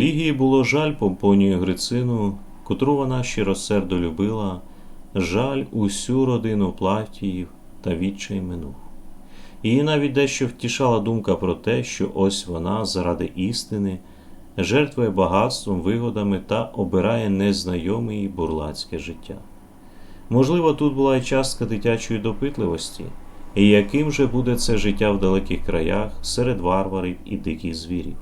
Лігії було жаль Помпонію Грицину, котру вона щиросердо любила, жаль усю родину Плавтіїв та відчай минув. Її навіть дещо втішала думка про те, що ось вона заради істини жертвує багатством, вигодами та обирає незнайоме їй бурлацьке життя. Можливо, тут була й частка дитячої допитливості, і яким же буде це життя в далеких краях серед варварів і диких звірів.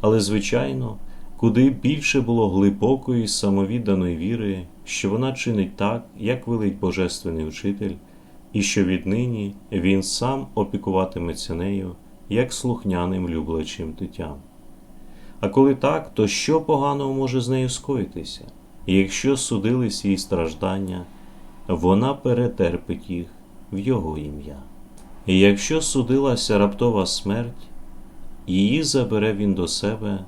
Але, звичайно, куди більше було глибокої самовідданої віри, що вона чинить так, як велить Божественний учитель, і що віднині він сам опікуватиметься нею, як слухняним люблячим дитям. А коли так, то що поганого може з нею скоїтися? І якщо судились її страждання, вона перетерпить їх в Його ім'я. І якщо судилася раптова смерть, її забере він до себе,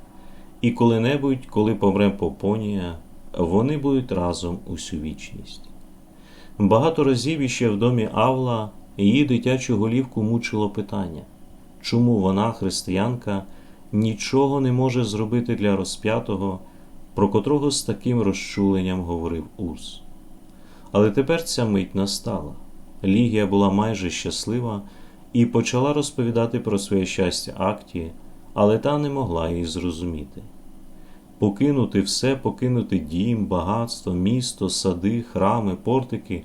і коли-небудь, коли помре Попонія, вони будуть разом усю вічність. Багато разів іще в домі Авла її дитячу голівку мучило питання, чому вона, християнка, нічого не може зробити для розп'ятого, про котрого з таким розчуленням говорив Урс. Але тепер ця мить настала. Лігія була майже щаслива і почала розповідати про своє щастя акті, але та не могла її зрозуміти. Покинути все, покинути дім, багатство, місто, сади, храми, портики,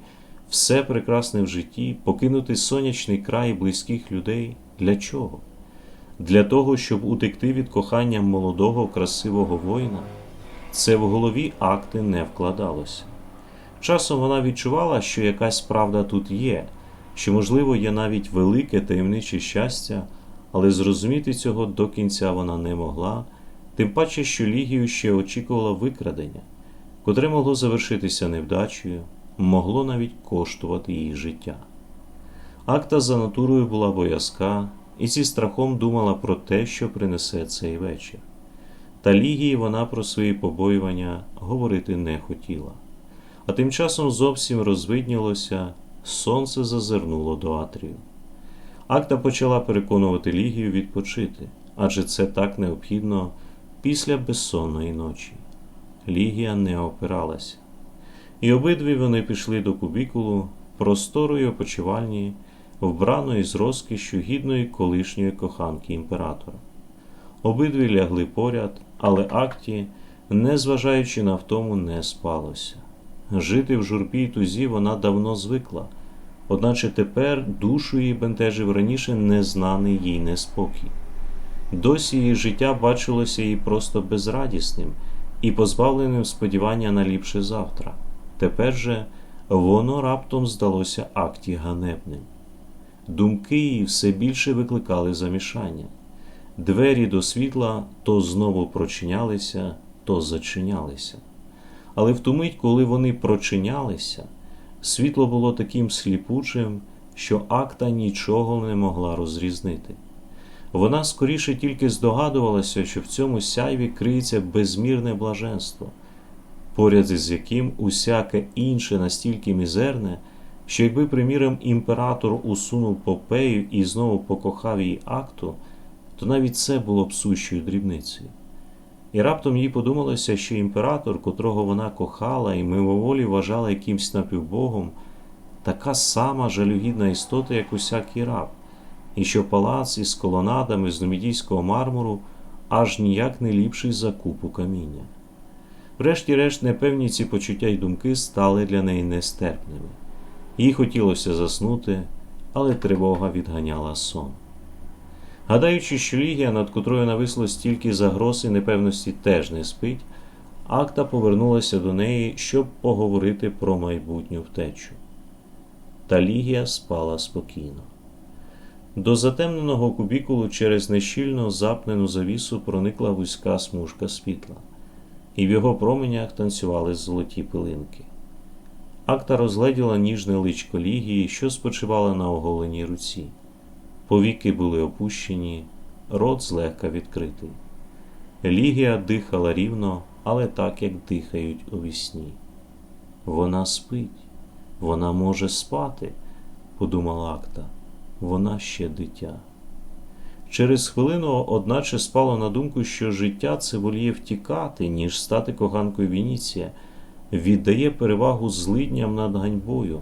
все прекрасне в житті, покинути сонячний край близьких людей для чого? Для того, щоб утекти від кохання молодого, красивого воїна, це в голові акти не вкладалося. Часом вона відчувала, що якась правда тут є, що, можливо, є навіть велике таємниче щастя, але зрозуміти цього до кінця вона не могла, тим паче, що Лігію ще очікувала викрадення, котре могло завершитися невдачею, могло навіть коштувати її життя. Акта за натурою була боязка і зі страхом думала про те, що принесе цей вечір. Та Лігії вона про свої побоювання говорити не хотіла. А тим часом зовсім розвиднілося, сонце зазирнуло до Атрію. Акта почала переконувати Лігію відпочити, адже це так необхідно після безсонної ночі. Лігія не опиралася. І обидві вони пішли до кубікулу, просторої опочивальні, вбраної з розкішю гідної колишньої коханки імператора. Обидві лягли поряд, але акті, незважаючи на втому, не спалося. Жити в журбі й тузі вона давно звикла, одначе тепер душу її бентежив раніше незнаний їй неспокій. Досі її життя бачилося їй просто безрадісним і позбавленим сподівання на ліпше завтра. Тепер же воно раптом здалося акті ганебним. Думки її все більше викликали замішання. Двері до світла то знову прочинялися, то зачинялися. Але в ту мить, коли вони прочинялися, світло було таким сліпучим, що акта нічого не могла розрізнити. Вона скоріше тільки здогадувалася, що в цьому сяйві криється безмірне блаженство, поряд із яким усяке інше настільки мізерне, що якби, приміром, імператор усунув попею і знову покохав її акту, то навіть це було б сущою дрібницею. І раптом їй подумалося, що імператор, котрого вона кохала і мимоволі вважала якимсь напівбогом, така сама жалюгідна істота, як усякий раб, і що палац із колонадами з нумідійського мармуру аж ніяк не ліпший за купу каміння. Врешті-решт, непевні ці почуття й думки стали для неї нестерпними. Їй хотілося заснути, але тривога відганяла сон. Гадаючи, що Лігія, над котрою нависло стільки загроз і непевності, теж не спить, акта повернулася до неї, щоб поговорити про майбутню втечу. Та Лігія спала спокійно. До затемненого кубікулу через нещільно запнену завісу проникла вузька смужка світла, і в його променях танцювали золоті пилинки. Акта розгледіла ніжне личко Лігії, що спочивала на оголеній руці. Повіки були опущені, рот злегка відкритий. Лігія дихала рівно, але так, як дихають у вісні. Вона спить, вона може спати, подумала Акта, вона ще дитя. Через хвилину, одначе, спало на думку, що життя це воліє втікати, ніж стати коханкою Вініція, віддає перевагу злидням над ганьбою,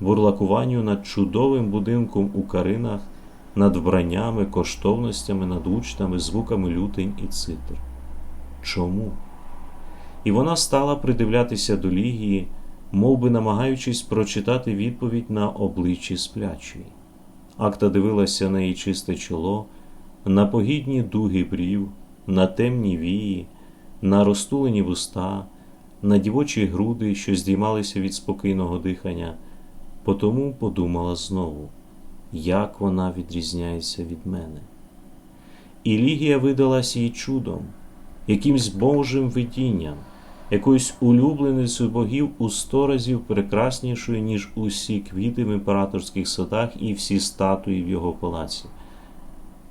бурлакуванню над чудовим будинком у каринах, над вбраннями, коштовностями, над учтами, звуками лютень і цитр. Чому? І вона стала придивлятися до Лігії, мов би намагаючись прочитати відповідь на обличчі сплячої. Акта дивилася на її чисте чоло, на погідні дуги брів, на темні вії, на розтулені вуста, на дівочі груди, що здіймалися від спокійного дихання, потому подумала знову, як вона відрізняється від мене. І Лігія видалась їй чудом, якимсь божим видінням, якоюсь улюбленицею богів у сто разів прекраснішою, ніж усі квіти в імператорських садах і всі статуї в його палаці.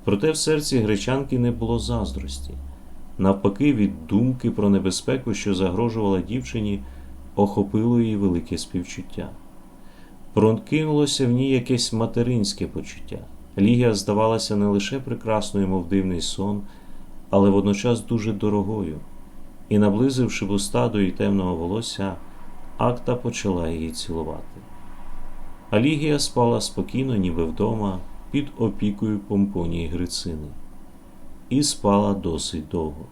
Проте в серці гречанки не було заздрості. Навпаки, від думки про небезпеку, що загрожувала дівчині, охопило її велике співчуття. Прокинулося в ній якесь материнське почуття. Лігія здавалася не лише прекрасною, мов дивний сон, але водночас дуже дорогою, і, наблизивши вуста до її темного волосся, акта почала її цілувати. А Лігія спала спокійно, ніби вдома, під опікою помпонії Грицини, і спала досить довго.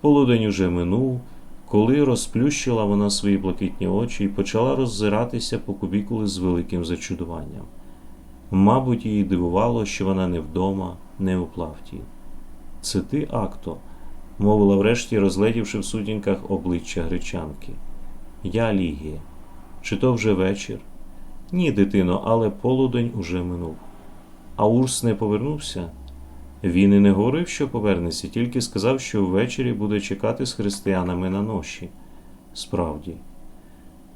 Полудень уже минув, коли розплющила вона свої блакитні очі і почала роззиратися по кубікули з великим зачудуванням. Мабуть, її дивувало, що вона не вдома, не у плавті. Це ти, акто, мовила врешті, розгледівши в сутінках обличчя гречанки. Я Лігія. Чи то вже вечір? Ні, дитино, але полудень уже минув. А Урс не повернувся? Він і не говорив, що повернеться, тільки сказав, що ввечері буде чекати з християнами на ноші. Справді.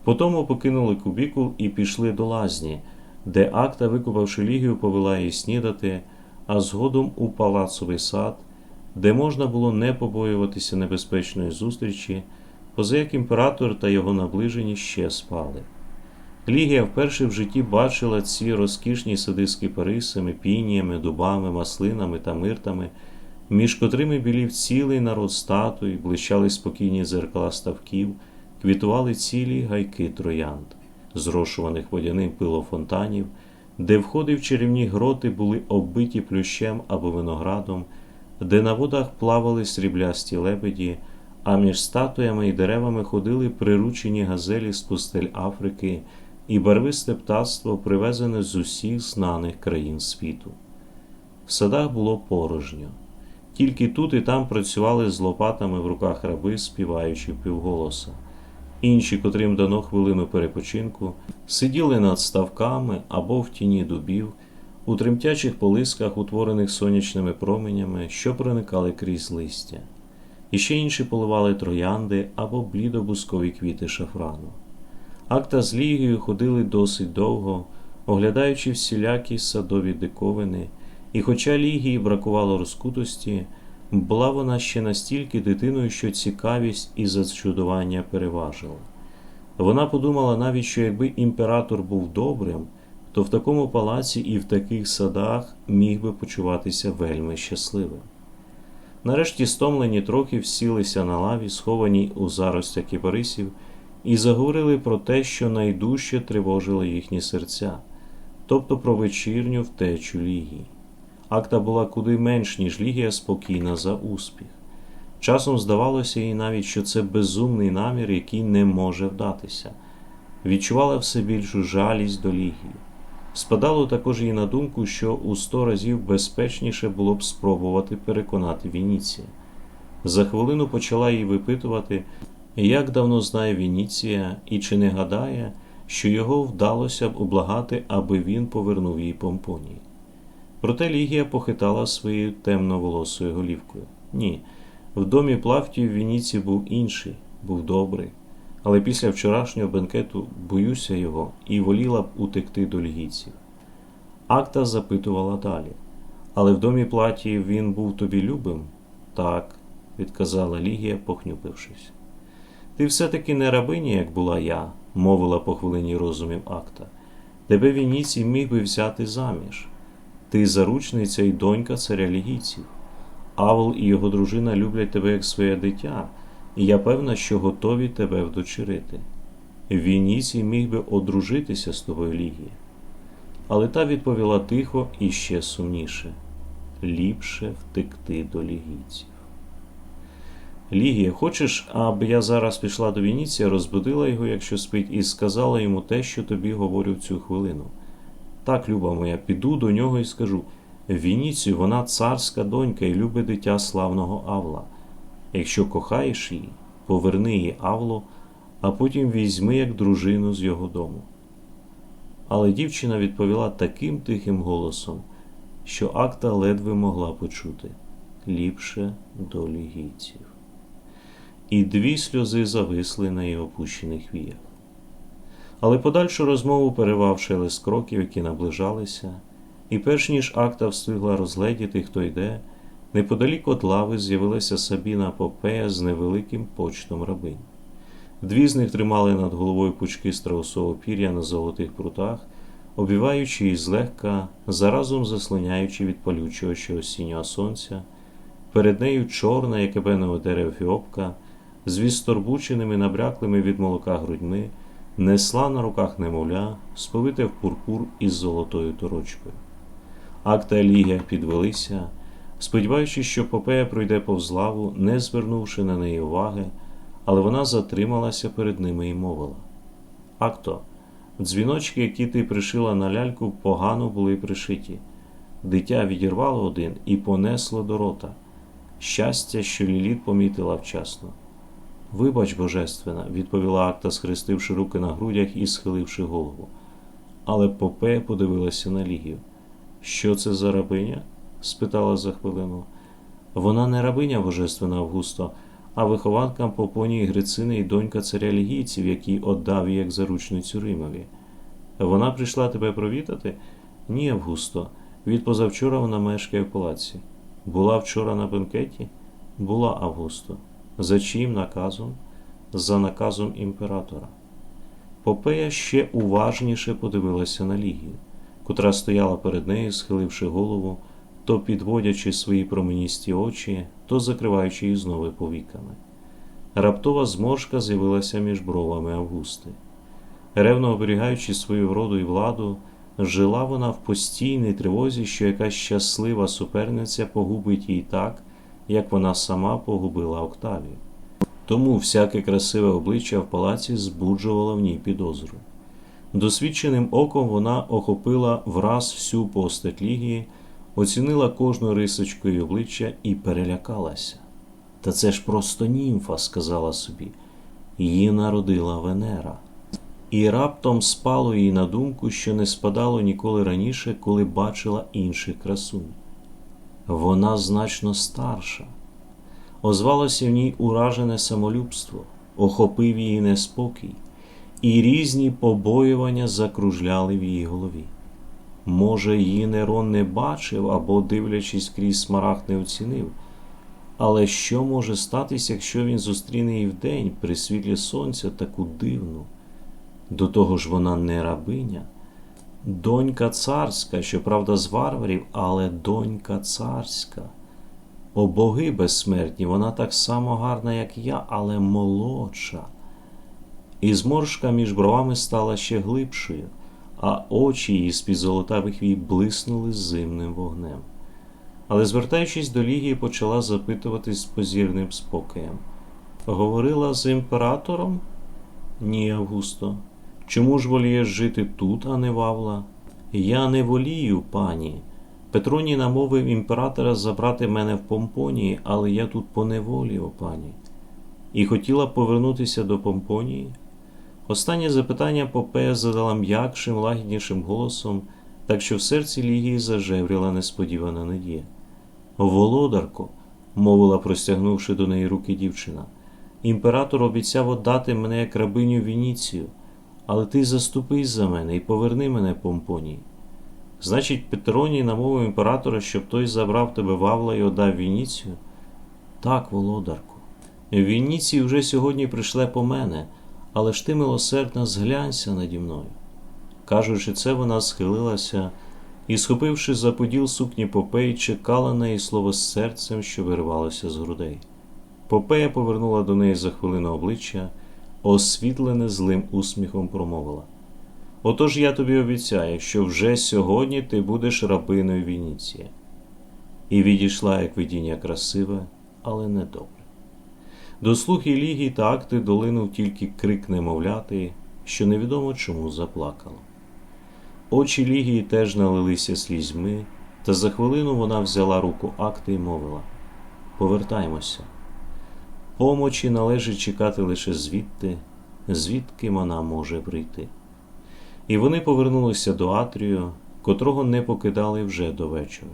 Потому покинули кубікул і пішли до лазні, де акта, викупавши лігію, повела її снідати, а згодом у палацовий сад, де можна було не побоюватися небезпечної зустрічі, поза як імператор та його наближені ще спали. Лігія вперше в житті бачила ці розкішні сади з кипарисами, пініями, дубами, маслинами та миртами, між котрими білів цілий народ статуй, блищали спокійні зеркала ставків, квітували цілі гайки троянд, зрошуваних водяним пилофонтанів, де входи в чарівні гроти були оббиті плющем або виноградом, де на водах плавали сріблясті лебеді, а між статуями і деревами ходили приручені газелі з пустель Африки і барвисте птаство, привезене з усіх знаних країн світу. В садах було порожньо, тільки тут і там працювали з лопатами в руках раби, співаючи півголоса. Інші, котрим дано хвилину перепочинку, сиділи над ставками або в тіні дубів, у тремтячих полисках, утворених сонячними променями, що проникали крізь листя. І ще інші поливали троянди або блідобускові квіти шафрану. Акта з Лігією ходили досить довго, оглядаючи всілякі садові диковини, і, хоча Лігії бракувало розкутості, була вона ще настільки дитиною, що цікавість і зачудування переважила. Вона подумала навіть, що якби імператор був добрим, то в такому палаці і в таких садах міг би почуватися вельми щасливим. Нарешті стомлені трохи всілися на лаві, схованій у заростях кіпарисів, і заговорили про те, що найдужче тривожило їхні серця, тобто про вечірню втечу Лігії. Акта була куди менш, ніж Лігія спокійна за успіх. Часом здавалося їй навіть, що це безумний намір, який не може вдатися. Відчувала все більшу жалість до Лігії. Спадало також їй на думку, що у сто разів безпечніше було б спробувати переконати Вініція. За хвилину почала їй випитувати, як давно знає Вініція і чи не гадає, що його вдалося б облагати, аби він повернув їй помпонії. Проте Лігія похитала своєю темноволосою голівкою. Ні, в домі Плавтів Вініцій був інший, був добрий, але після вчорашнього бенкету боюся його і воліла б утекти до лігійців. Акта запитувала далі. Але в домі платі він був тобі любим? Так, відказала Лігія, похнюпившись. Ти все-таки не рабиня, як була я, мовила по хвилині розумів акта. Тебе Вініцій міг би взяти заміж. Ти заручниця і донька царя лігійців. Авл і його дружина люблять тебе як своє дитя, і я певна, що готові тебе вдочерити. Вініцій міг би одружитися з тобою Лігія. Але та відповіла тихо і ще сумніше ліпше втекти до лігійців. Лігія, хочеш, аби я зараз пішла до Вініція, розбудила його, якщо спить, і сказала йому те, що тобі говорю в цю хвилину. Так, люба моя, піду до нього і скажу Вініцію, вона царська донька і любить дитя славного Авла. Якщо кохаєш її, поверни її Авлу, а потім візьми як дружину з його дому. Але дівчина відповіла таким тихим голосом, що акта ледве могла почути ліпше до лігійців. І дві сльози зависли на її опущених віях. Але подальшу розмову перервав шелест кроків, які наближалися, і перш ніж акта встигла розгледіти, хто йде, неподалік от лави з'явилася Сабіна Попея з невеликим почтом рабинь. Дві з них тримали над головою пучки страусового пір'я на золотих прутах, обіваючи її злегка, заразом заслоняючи від палючого ще осіннього сонця, перед нею чорна, як ебенове дерево фіопка, з вісторбученими набряклими від молока грудьми, несла на руках немовля, сповите в пурпур із золотою торочкою. Акта Лігія підвелися, сподіваючись, що Попея пройде повз лаву, не звернувши на неї уваги, але вона затрималася перед ними і мовила: Акто, дзвіночки, які ти пришила на ляльку, погано були пришиті. Дитя відірвало один і понесло до рота. Щастя, що Ліліт помітила вчасно. Вибач, божественна, відповіла Акта, схрестивши руки на грудях і схиливши голову. Але Попея подивилася на Лігію. Що це за рабиня? спитала за хвилину. Вона не рабиня божественна Августо, а вихованка Попонії Грицини і донька царя лігійців, який отдав її як заручницю Римові. Вона прийшла тебе провідати? Ні, Августо. Від позавчора вона мешкає в палаці. Була вчора на бенкеті? Була Августо. За чиїм наказом? За наказом імператора. Попея ще уважніше подивилася на Лігію, котра стояла перед нею, схиливши голову, то підводячи свої променісті очі, то закриваючи її знову повіками. Раптова зморшка з'явилася між бровами Августи. Ревно оберігаючи свою вроду і владу, жила вона в постійній тривозі, що якась щаслива суперниця погубить її так, як вона сама погубила Октавію. Тому всяке красиве обличчя в палаці збуджувало в ній підозру. Досвідченим оком вона охопила враз всю постать Лігії, оцінила кожну рисочку її обличчя і перелякалася. Та це ж просто німфа, сказала собі, її народила Венера. І раптом спало їй на думку, що не спадало ніколи раніше, коли бачила інших красунь. Вона значно старша. Озвалося в ній уражене самолюбство, охопив її неспокій, і різні побоювання закружляли в її голові. Може, її Нерон не бачив або, дивлячись крізь смарагд, не оцінив. Але що може статися, якщо він зустріне її вдень при світлі сонця таку дивну? До того ж вона не рабиня, донька царська, щоправда, з варварів, але донька царська. О боги безсмертні, вона так само гарна, як я, але молодша. І зморшка між бровами стала ще глибшою, а очі її з-під золотавих вій блиснули зимним вогнем. Але, звертаючись до Лігії, почала запитувати з позірним спокоєм. Говорила з імператором? Ні, Августо. Чому ж волієш жити тут, а не в Авла? Я не волію, пані. Петроній намовив імператора забрати мене в Помпонії, але я тут по неволі, о пані. І хотіла повернутися до Помпонії. Останнє запитання Попея задала м'якшим, лагіднішим голосом, так що в серці Лігії зажевріла несподівана надія. Володарко, мовила, простягнувши до неї руки дівчина, імператор обіцяв отдати мене як рабиню Вініцію, але ти заступись за мене і поверни мене Помпонії. Значить, Петроній намовив імператора, щоб той забрав тебе Вавла і отдав Вініцію? Так, володарку. Вініцій вже сьогодні прийшле по мене, але ж ти, милосердна, зглянься наді мною. Кажучи це, вона схилилася і, схопивши за поділ сукні Попеї, чекала на її слово з серцем, що виривалося з грудей. Попея повернула до неї за хвилину обличчя, освітлене злим усміхом промовила. Отож я тобі обіцяю, що вже сьогодні ти будеш рабиною Вініція. І відійшла, як видіння красиве, але недобре. До слух Лігії та акти долинув тільки крик немовляти, що невідомо чому заплакало. Очі Лігії теж налилися слізьми, та за хвилину вона взяла руку акти і мовила Повертаймося. Помочі належить чекати лише звідти, звідки вона може прийти. І вони повернулися до Атрію, котрого не покидали вже до вечора.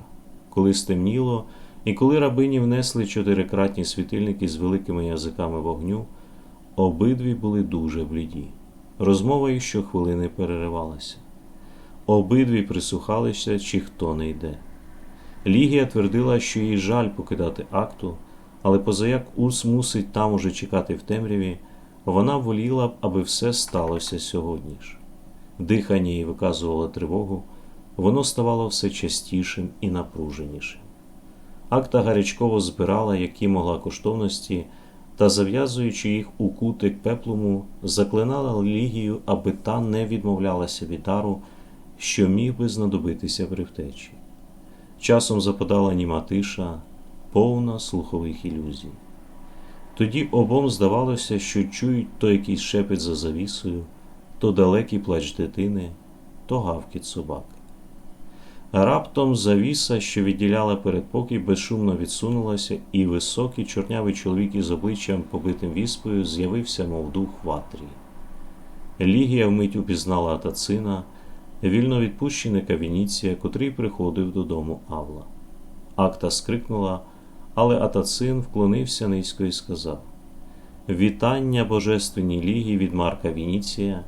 Коли стемніло, і коли рабині внесли чотирикратні світильники з великими язиками вогню, обидві були дуже бліді. Розмова їх щохвилини переривалася. Обидві прислухалися, чи хто не йде. Лігія твердила, що їй жаль покидати акту, але позаяк Урс мусить там уже чекати в темряві, вона воліла б, аби все сталося сьогодні ж. Дихання їй виказувало тривогу, воно ставало все частішим і напруженішим. Акта гарячково збирала, які могла коштовності, та, зав'язуючи їх у кутик пеплуму, заклинала Лігію, аби та не відмовлялася від дару, що міг би знадобитися при втечі. Часом западала німа тиша, повна слухових ілюзій. Тоді обом здавалося, що чують то якийсь шепіт за завісою, то далекий плач дитини, то гавкіт собаки. Раптом завіса, що відділяла передпокій, безшумно відсунулася, і високий чорнявий чоловік із обличчям, побитим віспою, з'явився, мов дух в Атрії. Лігія вмить упізнала Атацина, вільновідпущеника Вініція, котрий приходив додому Авла. Акта скрикнула, але Атацин вклонився низько і сказав: Вітання Божественній Лігії від Марка Вініція,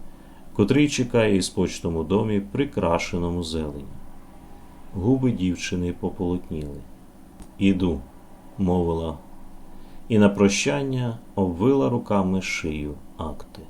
котрий чекає із почтому домі, прикрашеному зелені. Губи дівчини пополотніли. Іду, мовила, і на прощання обвила руками шию акти.